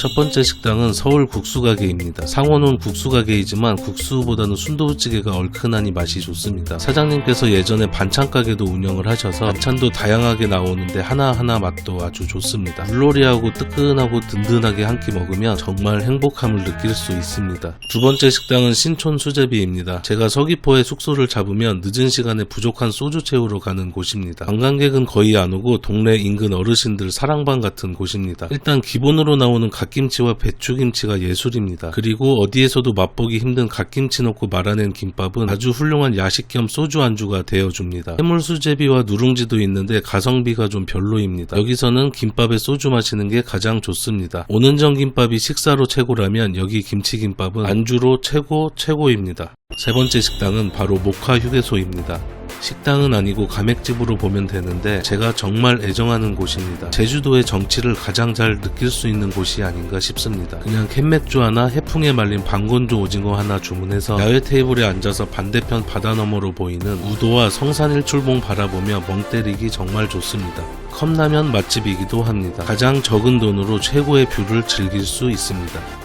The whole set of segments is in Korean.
첫 번째 식당은 서울 국수가게입니다. 상호는 국수가게이지만 국수보다는 순두부찌개가 얼큰하니 맛이 좋습니다. 사장님께서 예전에 반찬 가게도 운영을 하셔서 반찬도 다양하게 나오는데 하나하나 맛도 아주 좋습니다. 물놀이하고 뜨끈하고 든든하게 한 끼 먹으면 정말 행복함을 느낄 수 있습니다. 두 번째 식당은 신촌 수제비입니다. 제가 서귀포에 숙소를 잡으면 늦은 시간에 부족한 소주 채우러 가는 곳입니다. 관광객은 거의 안 오고 동네 인근 어르신들 사랑방 같은 곳입니다. 일단 기본으로 나오는 갓김치와 배추김치가 예술입니다. 그리고 어디에서도 맛보기 힘든 갓김치 넣고 말아낸 김밥은 아주 훌륭한 야식 겸 소주 안주가 되어줍니다. 해물수제비와 누룽지도 있는데 가성비가 좀 별로입니다. 여기서는 김밥에 소주 마시는 게 가장 좋습니다. 오는정 김밥이 식사로 최고라면 여기 김치김밥은 안주로 최고 최고입니다. 세 번째 식당은 바로 모카 휴게소입니다. 식당은 아니고 가맥집으로 보면 되는데 제가 정말 애정하는 곳입니다. 제주도의 정치를 가장 잘 느낄 수 있는 곳이 아닌가 싶습니다. 그냥 캔맥주 하나, 해풍에 말린 방건조 오징어 하나 주문해서 야외 테이블에 앉아서 반대편 바다 너머로 보이는 우도와 성산 일출봉 바라보며 멍 때리기 정말 좋습니다. 컵라면 맛집이기도 합니다. 가장 적은 돈으로 최고의 뷰를 즐길 수 있습니다.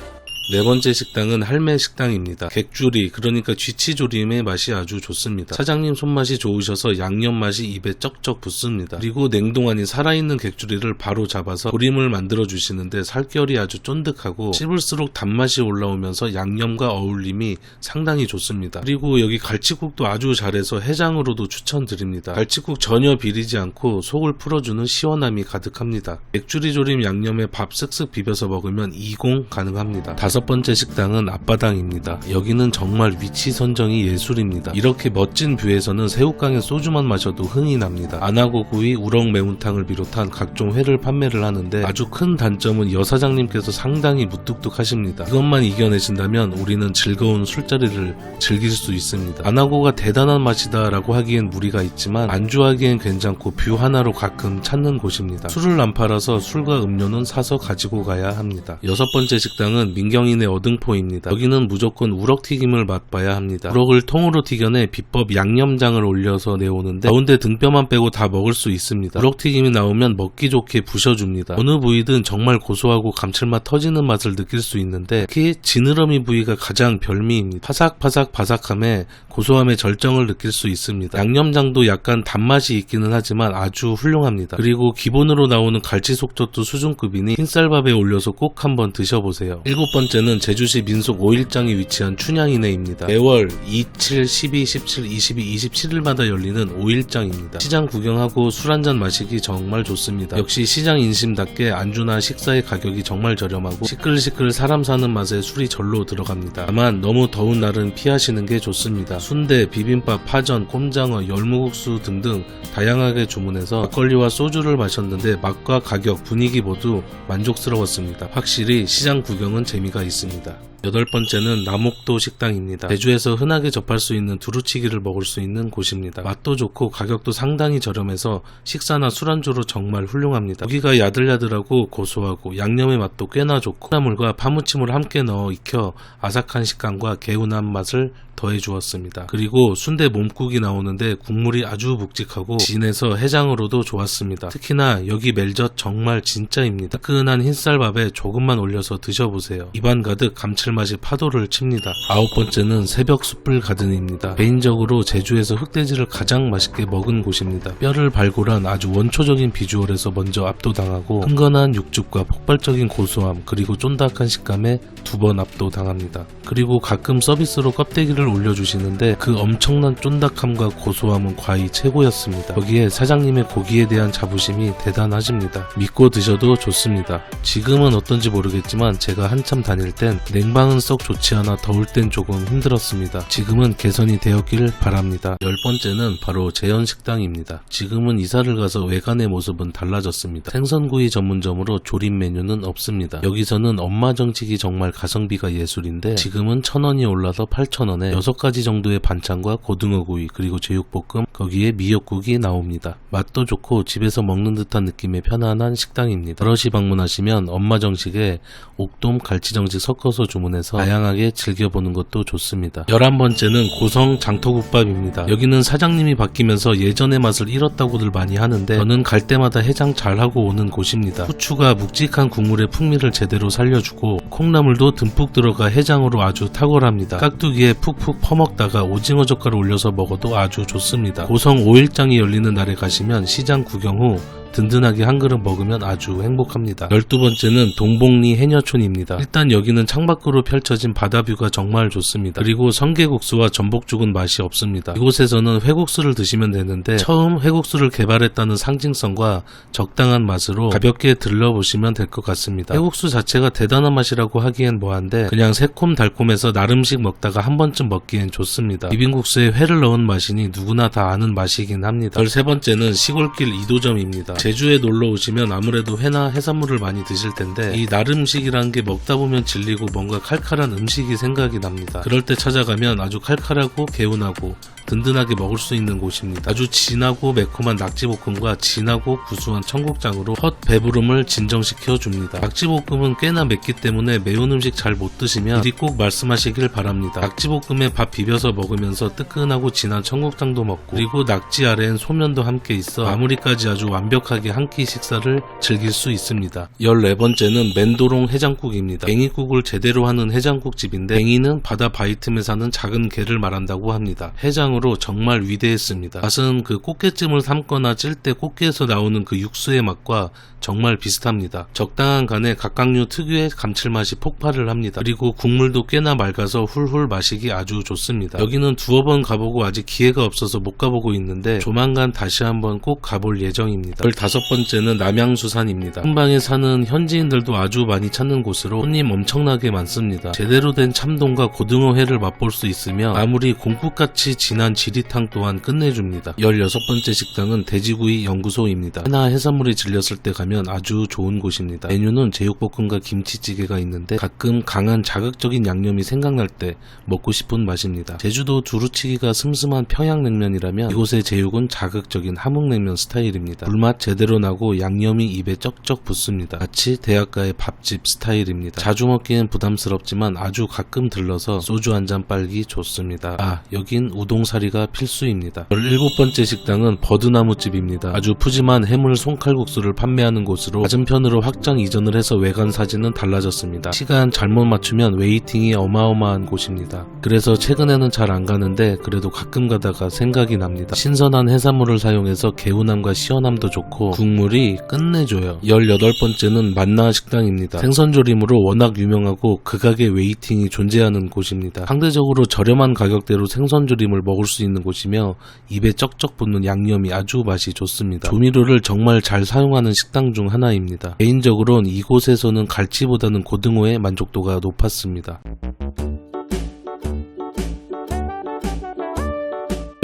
네 번째 식당은 할매 식당입니다. 객조리, 그러니까 쥐치조림의 맛이 아주 좋습니다. 사장님 손맛이 좋으셔서 양념 맛이 입에 쩍쩍 붙습니다. 그리고 냉동 안이 살아있는 객조리를 바로 잡아서 조림을 만들어 주시는데 살결이 아주 쫀득하고 씹을수록 단맛이 올라오면서 양념과 어울림이 상당히 좋습니다. 그리고 여기 갈치국도 아주 잘해서 해장으로도 추천드립니다. 갈치국 전혀 비리지 않고 속을 풀어주는 시원함이 가득합니다. 맥주리 조림 양념에 밥 쓱쓱 비벼서 먹으면 20 가능합니다. 다섯 번째 식당은 앞바당입니다. 여기는 정말 위치 선정이 예술입니다. 이렇게 멋진 뷰에서는 새우깡에 소주만 마셔도 흥이 납니다. 안하고구이, 우럭 매운탕을 비롯한 각종 회를 판매를 하는데 아주 큰 단점은 여사장님께서 상당히 무뚝뚝하십니다. 이것만 이겨내신다면 우리는 즐거운 술자리를 즐길 수 있습니다. 안하고가 대단한 맛이다라고 하기엔 무리가 있지만 안주하기엔 괜찮고 뷰 하나로 가끔 찾는 곳입니다. 술을 안 팔아서 술과 음료는 사서 가지고 가야 합니다. 여섯 번째 식당은 민경 인의 어등포입니다. 여기는 무조건 우럭튀김을 맛봐야 합니다. 우럭을 통으로 튀겨내 비법 양념장을 올려서 내오는데 가운데 등뼈만 빼고 다 먹을 수 있습니다. 우럭튀김이 나오면 먹기 좋게 부셔줍니다. 어느 부위든 정말 고소하고 감칠맛 터지는 맛을 느낄 수 있는데 특히 지느러미 부위가 가장 별미입니다. 파삭파삭 바삭함에 고소함의 절정을 느낄 수 있습니다. 양념장도 약간 단맛이 있기는 하지만 아주 훌륭합니다. 그리고 기본으로 나오는 갈치 속젓도 수준급이니 흰쌀밥에 올려서 꼭 한번 드셔보세요. 일곱 번째 는 제주시 민속 5일장이 위치한 춘향이네입니다. 매월 27, 12, 17, 22, 27일마다 열리는 5일장입니다. 시장 구경하고 술 한잔 마시기 정말 좋습니다. 역시 시장 인심답게 안주나 식사의 가격이 정말 저렴하고 시끌시끌 사람 사는 맛에 술이 절로 들어갑니다. 다만 너무 더운 날은 피하시는 게 좋습니다. 순대, 비빔밥, 파전, 꼼장어, 열무국수 등등 다양하게 주문해서 막걸리와 소주를 마셨는데 맛과 가격, 분위기 모두 만족스러웠습니다. 확실히 시장 구경은 재미가 있습니다. 여덟 번째는 남옥도 식당입니다. 제주에서 흔하게 접할 수 있는 두루치기를 먹을 수 있는 곳입니다. 맛도 좋고 가격도 상당히 저렴해서 식사나 술안주로 정말 훌륭합니다. 고기가 야들야들하고 고소하고 양념의 맛도 꽤나 좋고 콩나물과 파무침을 함께 넣어 익혀 아삭한 식감과 개운한 맛을 더해 주었습니다. 그리고 순대 몸국이 나오는데 국물이 아주 묵직하고 진해서 해장으로도 좋았습니다. 특히나 여기 멜젓 정말 진짜입니다. 뜨끈한 흰쌀밥에 조금만 올려서 드셔보세요. 입안 가득 감칠맛이 파도를 칩니다. 아홉 번째는 새벽 숯불 가든입니다. 개인적으로 제주에서 흑돼지를 가장 맛있게 먹은 곳입니다. 뼈를 발굴한 아주 원초적인 비주얼에서 먼저 압도당하고 흥건한 육즙과 폭발적인 고소함 그리고 쫀득한 식감에 두 번 압도당합니다. 그리고 가끔 서비스로 껍데기를 올려주시는데 그 엄청난 쫀득함과 고소함은 과히 최고였습니다. 거기에 사장님의 고기에 대한 자부심이 대단하십니다. 믿고 드셔도 좋습니다. 지금은 어떤지 모르겠지만 제가 한참 다닐 땐 냉방은 썩 좋지 않아 더울 땐 조금 힘들었습니다. 지금은 개선이 되었길 바랍니다. 열 번째는 바로 재현식당입니다. 지금은 이사를 가서 외관의 모습은 달라졌습니다. 생선구이 전문점으로 조림 메뉴는 없습니다. 여기서는 엄마 정식이 정말 가성비가 예술인데 지금은 천 원이 올라서 8천 원에 6가지 정도의 반찬과 고등어구이 그리고 제육볶음 거기에 미역국이 나옵니다. 맛도 좋고 집에서 먹는 듯한 느낌의 편안한 식당입니다. 여럿이 방문하시면 엄마 정식에 옥돔 갈치 정식 섞어서 주문 방문해서 다양하게 즐겨보는 것도 좋습니다. 11번째는 고성 장터국밥입니다. 여기는 사장님이 바뀌면서 예전의 맛을 잃었다고들 많이 하는데 저는 갈 때마다 해장 잘하고 오는 곳입니다. 후추가 묵직한 국물의 풍미를 제대로 살려주고 콩나물도 듬뿍 들어가 해장으로 아주 탁월합니다. 깍두기에 푹푹 퍼먹다가 오징어 젓갈을 올려서 먹어도 아주 좋습니다. 고성 5일장이 열리는 날에 가시면 시장 구경 후 든든하게 한 그릇 먹으면 아주 행복합니다. 12번째는 동복리 해녀촌입니다. 일단 여기는 창밖으로 펼쳐진 바다뷰가 정말 좋습니다. 그리고 성게국수와 전복죽은 맛이 없습니다. 이곳에서는 회국수를 드시면 되는데 처음 회국수를 개발했다는 상징성과 적당한 맛으로 가볍게 들러보시면 될 것 같습니다. 회국수 자체가 대단한 맛이라고 하기엔 뭐한데 그냥 새콤달콤해서 나름씩 먹다가 한 번쯤 먹기엔 좋습니다. 비빔국수에 회를 넣은 맛이니 누구나 다 아는 맛이긴 합니다. 13번째는 시골길 이도점입니다. 제주에 놀러 오시면 아무래도 회나 해산물을 많이 드실 텐데 이 나름식이라는 게 먹다 보면 질리고 뭔가 칼칼한 음식이 생각이 납니다. 그럴 때 찾아가면 아주 칼칼하고 개운하고 든든하게 먹을 수 있는 곳입니다. 아주 진하고 매콤한 낙지볶음과 진하고 구수한 청국장으로 헛 배부름을 진정시켜 줍니다. 낙지볶음은 꽤나 맵기 때문에 매운 음식 잘 못 드시면 미리 꼭 말씀하시길 바랍니다. 낙지볶음에 밥 비벼서 먹으면서 뜨끈하고 진한 청국장도 먹고 그리고 낙지 아래엔 소면도 함께 있어 마무리까지 아주 완벽하게 한 끼 식사를 즐길 수 있습니다. 14번째는 맨도롱 해장국입니다. 뱅이국을 제대로 하는 해장국집인데 뱅이는 바다 바위 틈에 사는 작은 개를 말한다고 합니다. 해장 으로 정말 위대했습니다. 맛은 그 꽃게찜을 삶거나 찔 때 꽃게에서 나오는 그 육수의 맛과 정말 비슷합니다. 적당한 간에 각각류 특유의 감칠맛이 폭발을 합니다. 그리고 국물도 꽤나 맑아서 훌훌 마시기 아주 좋습니다. 여기는 두어 번 가보고 아직 기회가 없어서 못 가보고 있는데 조만간 다시 한번 꼭 가볼 예정입니다. 15번째는 남양수산입니다. 한방에 사는 현지인들도 아주 많이 찾는 곳으로 손님 엄청나게 많습니다. 제대로 된 참돔과 고등어회를 맛볼 수 있으며 마무리 공국같이 진한 지리탕 또한 끝내줍니다. 16번째 식당은 돼지구이 연구소입니다. 회나 해산물이 질렸을 때 가면 아주 좋은 곳입니다. 메뉴는 제육볶음과 김치찌개가 있는데 가끔 강한 자극적인 양념이 생각날 때 먹고 싶은 맛입니다. 제주도 두루치기가 슴슴한 평양냉면이라면 이곳의 제육은 자극적인 함흥냉면 스타일입니다. 불맛 제대로 나고 양념이 입에 쩍쩍 붙습니다. 마치 대학가의 밥집 스타일입니다. 자주 먹기엔 부담스럽지만 아주 가끔 들러서 소주 한 잔 빨기 좋습니다. 아, 여긴 우동사 리가 필수입니다. 17번째 식당은 버드나무집입니다. 아주 푸짐한 해물 손칼국수를 판매하는 곳으로 맞은편으로 확장 이전을 해서 외관 사진은 달라졌습니다. 시간 잘못 맞추면 웨이팅이 어마어마한 곳입니다. 그래서 최근에는 잘 안 가는데 그래도 가끔 가다가 생각이 납니다. 신선한 해산물을 사용해서 개운함과 시원함도 좋고 국물이 끝내줘요. 18번째는 만나 식당입니다. 생선조림으로 워낙 유명하고 극악의 웨이팅이 존재하는 곳입니다. 상대적으로 저렴한 가격대로 생선조림을 먹을 수 있는 곳이며 입에 쩍쩍 붙는 양념이 아주 맛이 좋습니다. 조미료를 정말 잘 사용하는 식당 중 하나입니다. 개인적으로는 이곳에서는 갈치보다는 고등어의 만족도가 높았습니다.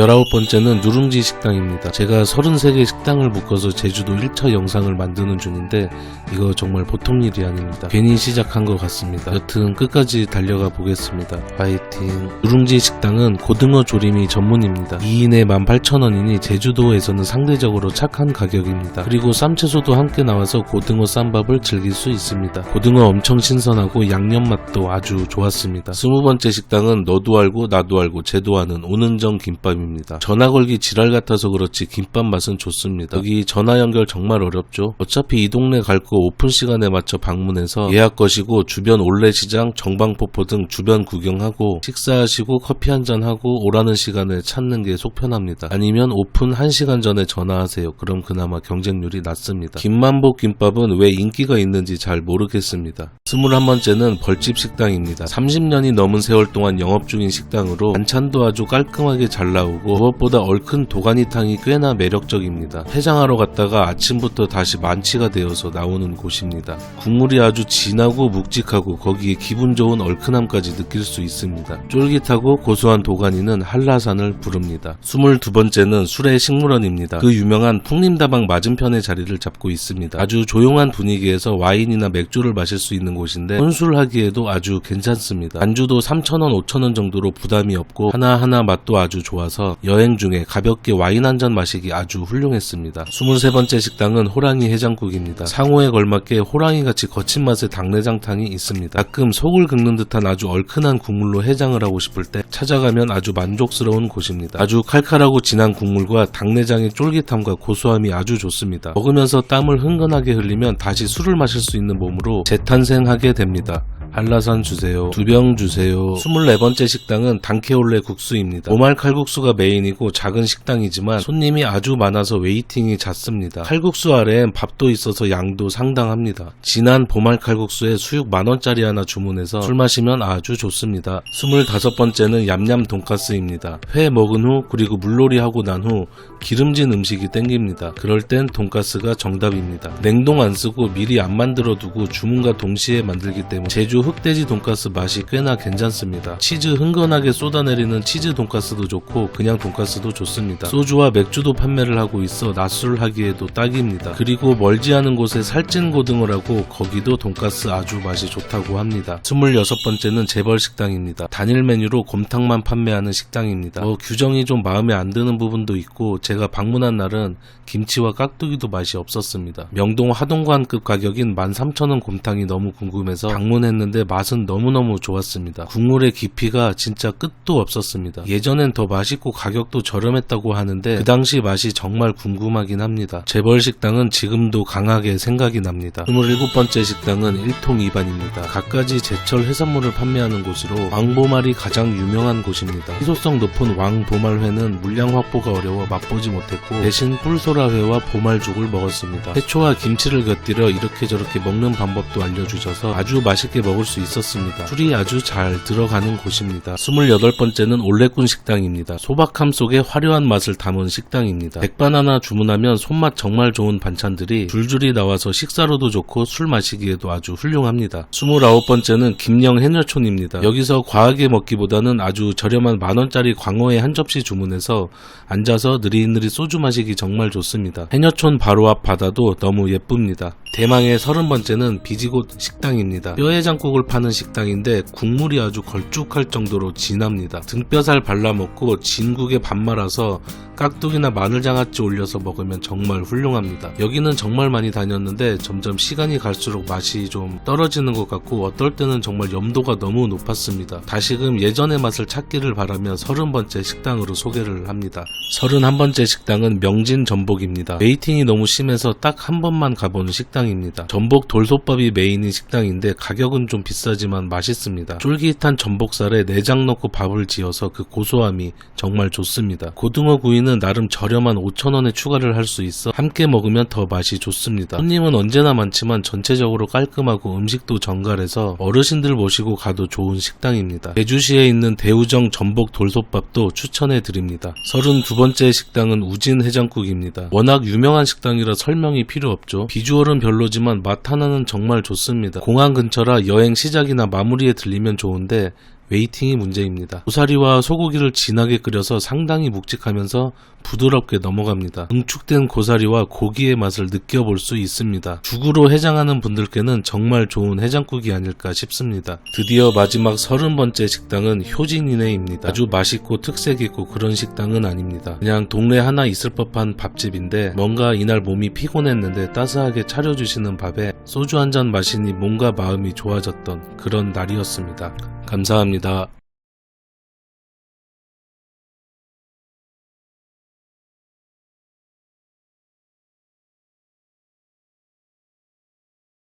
19번째는 누룽지 식당입니다. 제가 33개 식당을 묶어서 제주도 1차 영상을 만드는 중인데 이거 정말 보통 일이 아닙니다. 괜히 시작한 것 같습니다. 여튼 끝까지 달려가 보겠습니다. 파이팅. 누룽지 식당은 고등어 조림이 전문입니다. 2인에 18,000원이니 제주도에서는 상대적으로 착한 가격입니다. 그리고 쌈채소도 함께 나와서 고등어 쌈밥을 즐길 수 있습니다. 고등어 엄청 신선하고 양념 맛도 아주 좋았습니다. 20번째 식당은 너도 알고 나도 알고 쟤도 아는 오는정 김밥입니다. 전화 걸기 지랄 같아서 그렇지 김밥 맛은 좋습니다. 여기 전화 연결 정말 어렵죠. 어차피 이 동네 갈 거 오픈 시간에 맞춰 방문해서 예약 거시고 주변 올레시장, 정방폭포 등 주변 구경하고 식사하시고 커피 한잔 하고 오라는 시간에 찾는 게 속편합니다. 아니면 오픈 1시간 전에 전화하세요. 그럼 그나마 경쟁률이 낮습니다. 김만복 김밥은 왜 인기가 있는지 잘 모르겠습니다. 21번째는 벌집 식당입니다. 30년이 넘은 세월 동안 영업 중인 식당으로 반찬도 아주 깔끔하게 잘 나오고 무엇보다 얼큰 도가니탕이 꽤나 매력적입니다. 해장하러 갔다가 아침부터 다시 만취가 되어서 나오는 곳입니다. 국물이 아주 진하고 묵직하고 거기에 기분 좋은 얼큰함까지 느낄 수 있습니다. 쫄깃하고 고소한 도가니는 한라산을 부릅니다. 22번째는 술의 식물원입니다. 그 유명한 풍림다방 맞은편에 자리를 잡고 있습니다. 아주 조용한 분위기에서 와인이나 맥주를 마실 수 있는 곳인데 혼술하기에도 아주 괜찮습니다. 안주도 3,000원, 5,000원 정도로 부담이 없고 하나하나 맛도 아주 좋아서 여행 중에 가볍게 와인 한 잔 마시기 아주 훌륭했습니다. 23번째 식당은 호랑이 해장국입니다. 상호에 걸맞게 호랑이같이 거친 맛의 당내장탕이 있습니다. 가끔 속을 긁는 듯한 아주 얼큰한 국물로 해장을 하고 싶을 때 찾아가면 아주 만족스러운 곳입니다. 아주 칼칼하고 진한 국물과 당내장의 쫄깃함과 고소함이 아주 좋습니다. 먹으면서 땀을 흥건하게 흘리면 다시 술을 마실 수 있는 몸으로 재탄생하게 됩니다. 한라산 주세요. 두 병 주세요. 24번째 식당은 단케올레 국수입니다. 보말 칼국수가 메인이고 작은 식당이지만 손님이 아주 많아서 웨이팅이 잦습니다. 칼국수 아래엔 밥도 있어서 양도 상당합니다. 진한 보말 칼국수에 수육 만원짜리 하나 주문해서 술 마시면 아주 좋습니다. 25번째는 얌얌 돈가스입니다. 회 먹은 후 그리고 물놀이 하고 난 후 기름진 음식이 땡깁니다. 그럴 땐 돈가스가 정답입니다. 냉동 안 쓰고 미리 안 만들어 두고 주문과 동시에 만들기 때문에 제주 흑돼지 돈가스 맛이 꽤나 괜찮습니다. 치즈 흥건하게 쏟아내리는 치즈 돈가스도 좋고 그냥 돈가스도 좋습니다. 소주와 맥주도 판매를 하고 있어 낮술 하기에도 딱입니다. 그리고 멀지 않은 곳에 살찐 고등을 하고 거기도 돈가스 아주 맛이 좋다고 합니다. 26번째는 재벌 식당입니다. 단일 메뉴로 곰탕만 판매하는 식당입니다. 뭐 규정이 좀 마음에 안 드는 부분도 있고 제가 방문한 날은 김치와 깍두기도 맛이 없었습니다. 명동 하동관급 가격인 13,000원 곰탕이 너무 궁금해서 방문했는데 맛은 너무너무 좋았습니다. 국물의 깊이가 진짜 끝도 없었습니다. 예전엔 더 맛있고 가격도 저렴했다고 하는데 그 당시 맛이 정말 궁금하긴 합니다. 재벌 식당은 지금도 강하게 생각이 납니다. 27번째 식당은 일통 2반입니다. 갖가지 제철 해산물을 판매하는 곳으로 왕보말이 가장 유명한 곳입니다. 희소성 높은 왕보말회는 물량 확보가 어려워 맛보지 못했고 대신 뿔소라회와 보말죽을 먹었습니다. 해초와 김치를 곁들여 이렇게 저렇게 먹는 방법도 알려주셔서 아주 맛있게 먹을 수 있었습니다. 술이 아주 잘 들어가는 곳입니다. 28번째는 올레꾼 식당입니다. 소박함 속에 화려한 맛을 담은 식당입니다. 백반 하나 주문하면 손맛 정말 좋은 반찬들이 줄줄이 나와서 식사로도 좋고 술 마시기에도 아주 훌륭합니다. 29번째는 김영 해녀촌입니다. 여기서 과하게 먹기보다는 아주 저렴한 만원짜리 광어회 한 접시 주문해서 앉아서 느릿느릿 소주 마시기 정말 좋습니다. 해녀촌 바로 앞 바다도 너무 예쁩니다. 대망의 30번째는 비지곳 식당입니다. 뼈해장국 을 파는 식당인데 국물이 아주 걸쭉할 정도로 진합니다. 등뼈살 발라먹고 진국에 밥 말아서 깍두기나 마늘장아찌 올려서 먹으면 정말 훌륭합니다. 여기는 정말 많이 다녔는데 점점 시간이 갈수록 맛이 좀 떨어지는 것 같고 어떨 때는 정말 염도가 너무 높았습니다. 다시금 예전의 맛을 찾기를 바라며 30번째 식당으로 소개를 합니다. 31번째 식당은 명진 전복입니다. 웨이팅이 너무 심해서 딱 한 번만 가본 식당입니다. 전복 돌솥밥이 메인인 식당인데 가격은 좀 비싸지만 맛있습니다. 쫄깃한 전복살에 내장 넣고 밥을 지어서 그 고소함이 정말 좋습니다. 고등어 구이는 나름 저렴한 5,000원에 추가를 할 수 있어 함께 먹으면 더 맛이 좋습니다. 손님은 언제나 많지만 전체적으로 깔끔하고 음식도 정갈해서 어르신들 모시고 가도 좋은 식당입니다. 제주시에 있는 대우정 전복 돌솥밥도 추천해 드립니다. 32번째 식당은 우진 해장국입니다. 워낙 유명한 식당이라 설명이 필요 없죠. 비주얼은 별로지만 맛 하나는 정말 좋습니다. 공항 근처라 여행 시작이나 마무리에 들리면 좋은데 웨이팅이 문제입니다. 고사리와 소고기를 진하게 끓여서 상당히 묵직하면서 부드럽게 넘어갑니다. 응축된 고사리와 고기의 맛을 느껴볼 수 있습니다. 죽으로 해장하는 분들께는 정말 좋은 해장국이 아닐까 싶습니다. 드디어 마지막 30번째 식당은 효진이네입니다. 아주 맛있고 특색 있고 그런 식당은 아닙니다. 그냥 동네 하나 있을 법한 밥집인데 뭔가 이날 몸이 피곤했는데 따스하게 차려주시는 밥에 소주 한 잔 마시니 몸과 마음이 좋아졌던 그런 날이었습니다. 감사합니다.